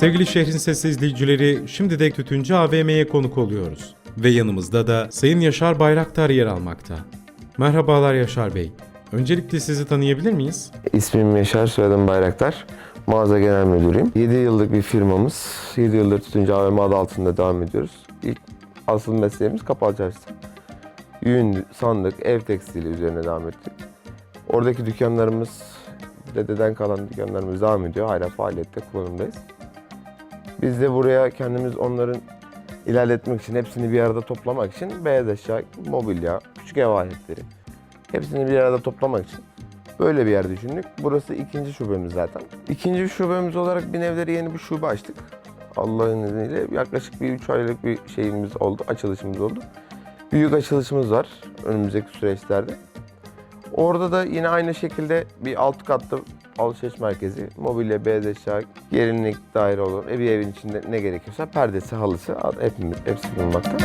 Sevgili Şehrin Sesi izleyicileri, şimdi de Tütüncü AVM'ye konuk oluyoruz. Ve yanımızda da Sayın Yaşar Bayraktar yer almakta. Merhabalar Yaşar Bey. Öncelikle sizi tanıyabilir miyiz? İsmim Yaşar, soyadım Bayraktar. Mağaza Genel Müdürüyüm. 7 yıllık bir firmamız. 7 yıldır Tütüncü AVM adı altında devam ediyoruz. İlk asıl mesleğimiz kapalı çarşısı. Yün, sandık, ev tekstili üzerine devam ettik. Oradaki dükkanlarımız, dededen kalan dükkanlarımız devam ediyor. Hala faaliyette, kullanımdayız. Biz de buraya kendimiz onların ilerletmek için, hepsini bir arada toplamak için beyaz eşya, mobilya, küçük ev aletleri hepsini bir arada toplamak için Böyle bir yer düşündük. Burası ikinci şubemiz zaten. İkinci şubemiz olarak bir evleri yeni bir şube açtık. Allah'ın izniyle yaklaşık bir üç aylık bir şeyimiz oldu, açılışımız oldu. Büyük açılışımız var önümüzdeki süreçlerde. Orada da yine aynı şekilde bir alt katlı alışveriş merkezi, mobilya, beyaz eşya, gelinlik daire olur. Bir evin içinde ne gerekiyorsa perdesi, halısı hepimiz, hepsi bulunmakta.